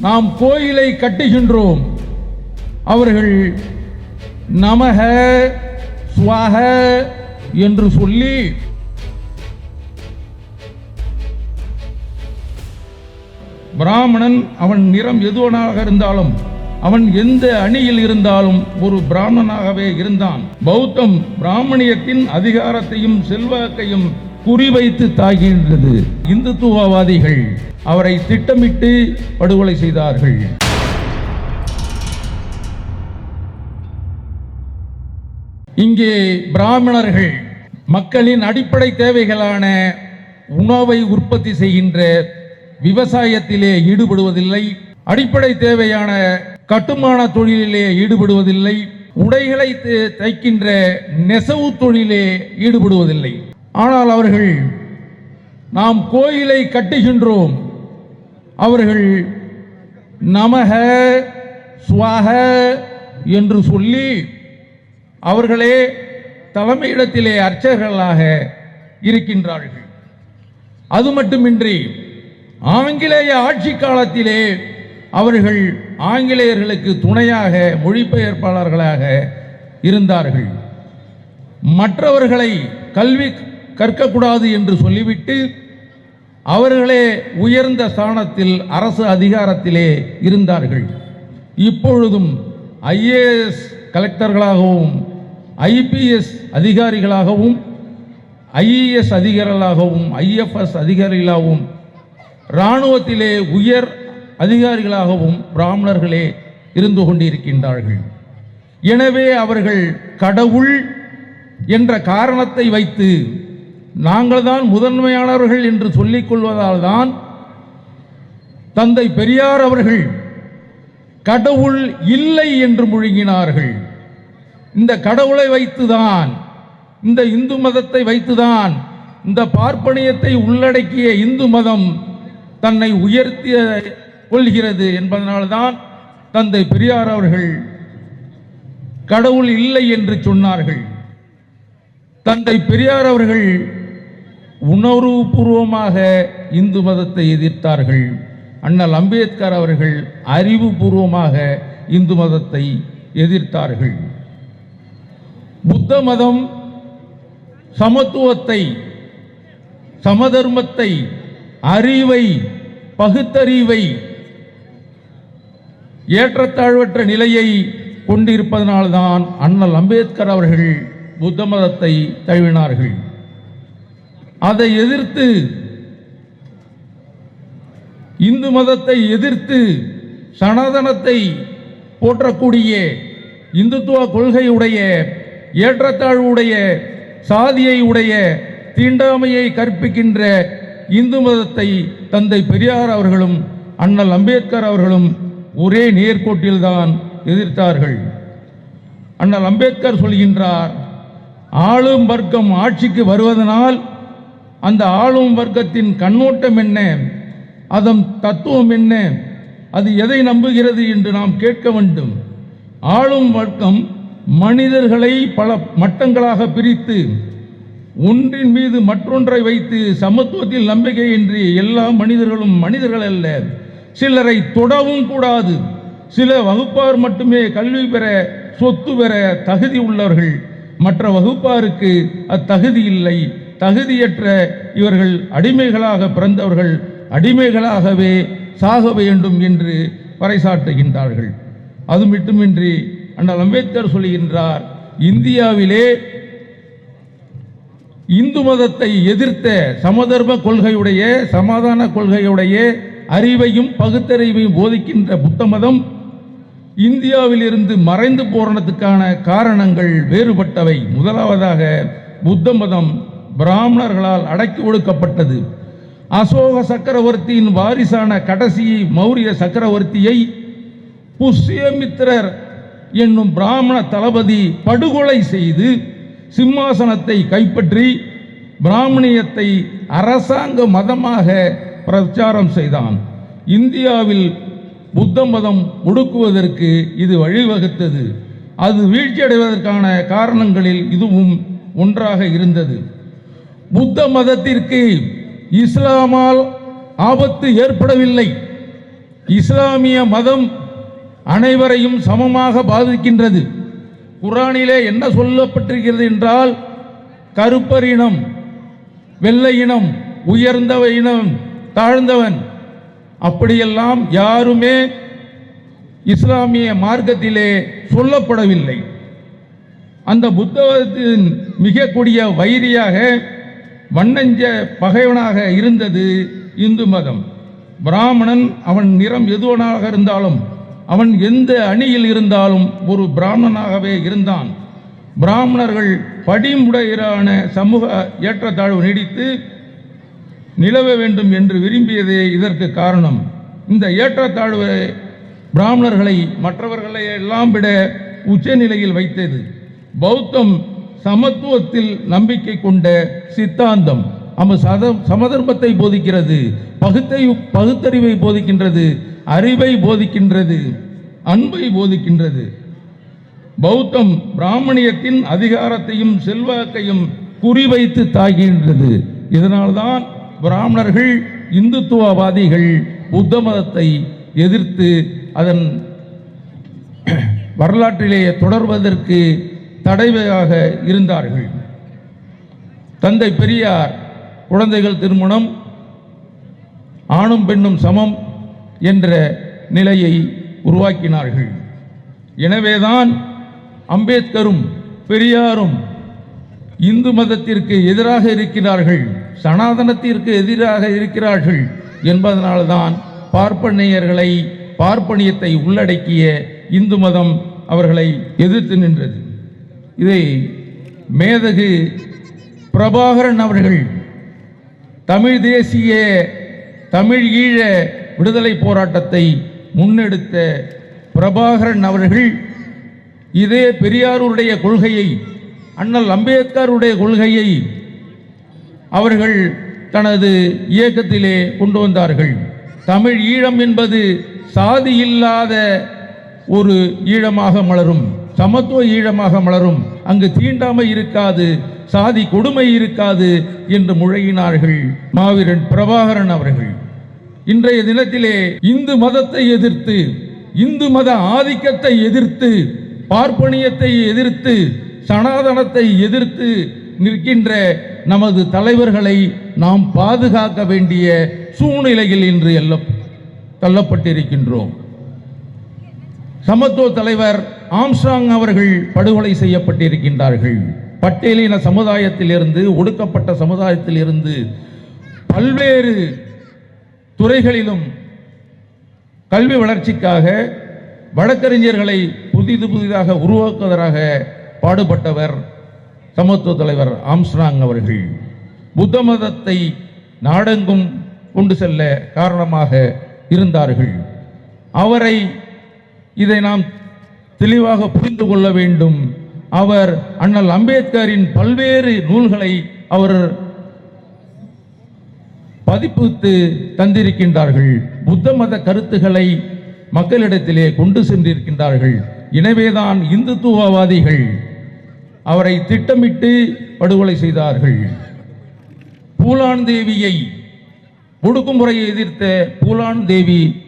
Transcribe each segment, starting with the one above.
நாம் கோயிலை கட்டுகின்றோம். அவர்கள் நமக சுவாக என்று சொல்லி பிராமணன் அவன் நிறம் எதுவனாக இருந்தாலும் அவன் எந்த அணியில் இருந்தாலும் ஒரு பிராமணனாகவே இருந்தான். பௌத்தம் பிராமணியத்தின் அதிகாரத்தையும் செல்வாக்கையும் குறிவைத்து தாகின்றது. இந்துத்துவவாதிகள் அவரை திட்டமிட்டு படுகொலை செய்தார்கள். இங்கே பிராமணர்கள் மக்களின் அடிப்படை தேவைகளான உணவை உற்பத்தி செய்கின்ற விவசாயத்திலே ஈடுபடுவதில்லை. அடிப்படை தேவையான கட்டுமான தொழிலிலே ஈடுபடுவதில்லை. உடைகளை தைக்கின்ற நெசவு தொழிலே ஈடுபடுவதில்லை. ஆனால் அவர்கள் நாம் கோயிலை கட்டுகின்றோம். அவர்கள் நமக சுவாக என்று சொல்லி அவர்களே தலைமையிடத்திலே அர்ச்சகர்களாக இருக்கின்றார்கள். அது மட்டுமின்றி ஆங்கிலேய ஆட்சி காலத்திலே அவர்கள் ஆங்கிலேயர்களுக்கு துணையாக மொழிபெயர்ப்பாளர்களாக இருந்தார்கள். மற்றவர்களை கல்வி கற்கக்கூடாது என்று சொல்லிவிட்டு அவர்களே உயர்ந்த ஸ்தானத்தில் அரசு அதிகாரத்திலே இருந்தார்கள். இப்பொழுதும் ஐஏஎஸ் கலெக்டர்களாகவும் ஐபிஎஸ் அதிகாரிகளாகவும் ஐஏஎஸ் அதிகாரிகளாகவும் ஐஎஃப்எஸ் அதிகாரிகளாகவும் இராணுவத்திலே உயர் அதிகாரிகளாகவும் பிராமணர்களே இருந்து கொண்டிருக்கின்றார்கள். எனவே அவர்கள் கடவுள் என்ற காரணத்தை வைத்து நாங்கள் தான் முதன்மையானவர்கள் என்று சொல்லிக் கொள்வதால் தான் தந்தை பெரியார் அவர்கள் கடவுள் இல்லை என்று முழுங்கினார்கள் இந்த கடவுளை வைத்துதான் இந்த இந்து மதத்தை வைத்துதான் இந்த பார்ப்பனியத்தை உள்ளடக்கிய இந்து மதம் தன்னை உயர்த்திய கொள்கிறது என்பதனால்தான் தந்தை பெரியார் அவர்கள் கடவுள் இல்லை என்று சொன்னார்கள். தந்தை பெரியார் அவர்கள் உணர்வுபூர்வமாக இந்து மதத்தை எதிர்த்தார்கள். அண்ணல் அம்பேத்கர் அவர்கள் அறிவுபூர்வமாக இந்து மதத்தை எதிர்த்தார்கள். புத்த மதம் சமத்துவத்தை சமதர்மத்தை அறிவை பகுத்தறிவை ஏற்றத்தாழ்வற்ற நிலையை கொண்டிருப்பதனால்தான் அண்ணல் அம்பேத்கர் அவர்கள் புத்த மதத்தை தழுவினார்கள். அதை எதிர்த்து இந்து மதத்தை எதிர்த்து சனாதனத்தை போற்றக்கூடிய இந்துத்துவ கொள்கையுடைய ஏற்றத்தாழ்வுடைய சாதியை உடைய தீண்டாமையை கற்பிக்கின்ற இந்து மதத்தை தந்தை பெரியார் அவர்களும் அண்ணல் அம்பேத்கர் அவர்களும் ஒரே நேர்கோட்டில்தான் எதிர்த்தார்கள். அண்ணல் அம்பேத்கர் சொல்கின்றார் ஆளும் வர்க்கம் ஆட்சிக்கு வருவதனால் அந்த ஆளும் வர்க்கத்தின் கண்ணோட்டம் என்ன? அதன் தத்துவம் என்ன? அது எதை நம்புகிறது என்று நாம் கேட்க வேண்டும். ஆளும் வர்க்கம் மனிதர்களை பல மட்டங்களாக பிரித்து ஒன்றின் மீது மற்றொன்றை வைத்து சமத்துவத்தில் நம்பிக்கையின்றி எல்லா மனிதர்களும் மனிதர்கள் அல்ல. சிலரை தொடவும் கூடாது. சில வகுப்பார் மட்டுமே கல்வி பெற சொத்து பெற தகுதி உள்ளவர்கள். மற்ற வகுப்பாருக்கு அத்தகுதி இல்லை. தகுதியற்ற இவர்கள் அடிமைகளாக பிறந்தவர்கள் அடிமைகளாகவே சாக வேண்டும் என்று பறைசாட்டுகின்றார்கள் அது மட்டுமின்றி அண்ணல் அம்பேத்கர் சொல்கின்றார் இந்தியாவிலே இந்து மதத்தை எதிர்த்த சமதர்ம கொள்கையுடைய சமாதான கொள்கையுடைய அறிவையும் பகுத்தறிவையும் போதிக்கின்ற புத்த மதம் இந்தியாவிலிருந்து மறைந்து போனதுக்கான காரணங்கள் வேறுபட்டவை. முதலாவதாக புத்த மதம் பிராமணர்களால் அடக்கி ஒடுக்கப்பட்டது. அசோக சக்கரவர்த்தியின் வாரிசான கடைசி மௌரிய சக்கரவர்த்தியை புஷ்யமித்திரர் என்னும் பிராமண தளபதி படுகொலை செய்து சிம்மாசனத்தை கைப்பற்றி பிராமணியத்தை அரசாங்க மதமாக பிரச்சாரம் செய்தான். இந்தியாவில் புத்த மதம் ஒடுக்குவதற்கு இது வழிவகுத்தது. அது வீழ்ச்சியடைவதற்கான காரணங்களில் இதுவும் ஒன்றாக இருந்தது. புத்த மதத்திற்கு இஸ்லாமால் ஆபத்து ஏற்படவில்லை. இஸ்லாமிய மதம் அனைவரையும் சமமாக பாதிக்கின்றது. குரானிலே என்ன சொல்லப்பட்டிருக்கிறது என்றால் கருப்பர் இனம் வெள்ளை இனம் உயர்ந்தவ இனம் தாழ்ந்தவன் அப்படியெல்லாம் யாருமே இஸ்லாமிய மார்க்கத்திலே சொல்லப்படவில்லை. அந்த புத்தகத்தின் மிக கொடிய வைரியாக வண்ணஞ்ச பகைவனாக இருந்தது இந்து மதம். பிராமணன் அவன் நிறம் எதுவனாக இருந்தாலும் அவன் எந்த அணியில் இருந்தாலும் ஒரு பிராமணனாகவே இருந்தான். பிராமணர்கள் படிமுடையரான சமூக ஏற்றத்தாழ்வு நீடித்து நிலவ வேண்டும் என்று விரும்பியதே இதற்கு காரணம். இந்த ஏற்றத்தாழ்வு பிராமணர்களை மற்றவர்களை எல்லாம் விட உச்சநிலையில் வைத்தது. பௌத்தம் சமத்துவத்தில் நம்பிக்கை கொண்ட சித்தாந்தம். நம்ம சத சமதர்மத்தை போதிக்கிறது. பகுத்தை பகுத்தறிவை போதிக்கின்றது. அறிவை போதிக்கின்றது. அன்பை போதிக்கின்றது. பௌத்தம் பிராமணியத்தின் அதிகாரத்தையும் செல்வாக்கையும் குறிவைத்து தாக்குகின்றது இதனால்தான் பிராமணர்கள் இந்துத்துவவாதிகள் புத்த மதத்தை எதிர்த்து அதன் வரலாற்றிலேயே தொடர்வதற்கு தடைவையாக இருந்தார்கள். தந்தை பெரியார் குழந்தைகள் திருமணம் ஆணும் பெண்ணும் சமம் என்ற நிலையை உருவாக்கினார்கள். எனவேதான் அம்பேத்கரும் பெரியாரும் இந்து மதத்திற்கு எதிராக இருக்கிறார்கள் சனாதனத்திற்கு எதிராக இருக்கிறார்கள் என்பதனால்தான் பார்ப்பனியர்களை பார்ப்பனியத்தை உள்ளடக்கிய இந்து மதம் அவர்களை எதிர்த்து நின்றது. இதை மேதகு பிரபாகரன் அவர்கள் தமிழ் தேசிய தமிழ் ஈழ விடுதலை போராட்டத்தை முன்னெடுத்த பிரபாகரன் அவர்கள் இதே பெரியாருடைய கொள்கையை அண்ணல் அம்பேத்கருடைய கொள்கையை அவர்கள் தனது இயக்கத்திலே கொண்டு வந்தார்கள். தமிழ் ஈழம் என்பது சாதி இல்லாத ஒரு ஈழமாக மலரும். சமத்துவ ஈழமாக மலரும். அங்கு தீண்டாமை இருக்காது சாதி கொடுமை இருக்காது என்று முழங்கினார்கள் மாவீரன் பிரபாகரன் அவர்கள். இன்றைய தினத்திலே இந்து மதத்தை எதிர்த்து இந்து மத ஆதிக்கத்தை எதிர்த்து பார்ப்பனியத்தை எதிர்த்து சனாதனத்தை எதிர்த்து நிற்கின்ற நமது தலைவர்களை நாம் பாதுகாக்க வேண்டிய சூழ்நிலையில் இன்று எல்ல தள்ளப்பட்டிருக்கின்றோம். சமத்துவ தலைவர் ஆம்ஸ்ட்ராங் அவர்கள் படுகொலை செய்யப்பட்டிருக்கின்றார்கள். பட்டேலின சமுதாயத்திலிருந்து ஒடுக்கப்பட்ட சமுதாயத்திலிருந்து பல்வேறு துறைகளிலும் கல்வி வளர்ச்சிக்காக வழக்கறிஞர்களை புதிது புதிதாக உருவாக்குவதற்காக பாடுபட்டவர் சமத்துவ தலைவர் ஆம்ஸ்ட்ராங் அவர்கள். புத்த மதத்தை நாடெங்கும் கொண்டு செல்ல காரணமாக இருந்தார்கள். அவரை இதை நாம் தெளிவாக புரிந்து கொள்ள வேண்டும். அவர் அண்ணல் அம்பேத்கரின் பல்வேறு நூல்களை அவர் பதிப்பித்து தந்திருக்கின்றார்கள். புத்த மத கருத்துக்களை மக்களிடத்திலே கொண்டு சென்றிருக்கின்றார்கள். எனவேதான் இந்துத்துவவாதிகள் அவரை திட்டமிட்டு படுகொலை செய்தார்கள். பூலான் தேவியை ஒடுக்குமுறையை எதிர்த்த பூலான் தேவி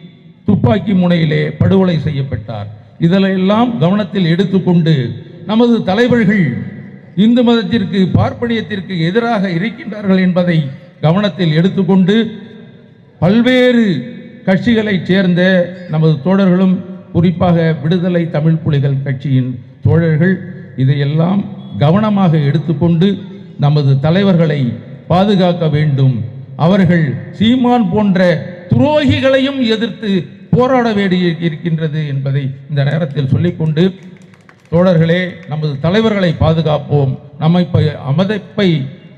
துப்பாக்கி முனையிலே படுகொலை செய்யப்பட்டார். இதிலெல்லாம் கவனத்தில் எடுத்துக்கொண்டு நமது தலைவர்கள் இந்து மதத்திற்கு பார்ப்பனியத்திற்கு எதிராக இருக்கின்றார்கள் என்பதை கவனத்தில் எடுத்துக்கொண்டு பல்வேறு கட்சிகளைச் சேர்ந்த நமது தோழர்களும் குறிப்பாக விடுதலை தமிழ் புலிகள் கட்சியின் தோழர்கள் இதையெல்லாம் கவனமாக எடுத்துக்கொண்டு நமது தலைவர்களை பாதுகாக்க வேண்டும். அவர்கள் சீமான் போன்ற துரோகிகளையும் எதிர்த்து போராட வேண்டி இருக்கின்றது என்பதை இந்த நேரத்தில் சொல்லிக்கொண்டு தோழர்களே நமது தலைவர்களை பாதுகாப்போம் அமைப்பை அமைப்பை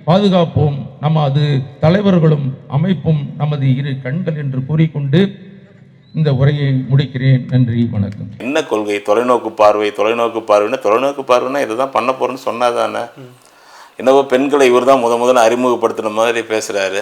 பாதுகாப்போம் நமது தலைவர்களும் அமைப்பும் நமது இரு கண்கள் என்று கூறிக்கொண்டு இந்த உரையை முடிக்கிறேன். நன்றி வணக்கம். என்ன கொள்கை? தொலைநோக்கு பார்வை தொலைநோக்கு பார்வைன்னா தொலைநோக்கு பார்வைன்னா இதை தான் பண்ண போகிறேன்னு சொன்னாதானே? என்னவோ பெண்களை இவர் தான் முத முதல்ல அறிமுகப்படுத்தின மாதிரி பேசுகிறாரு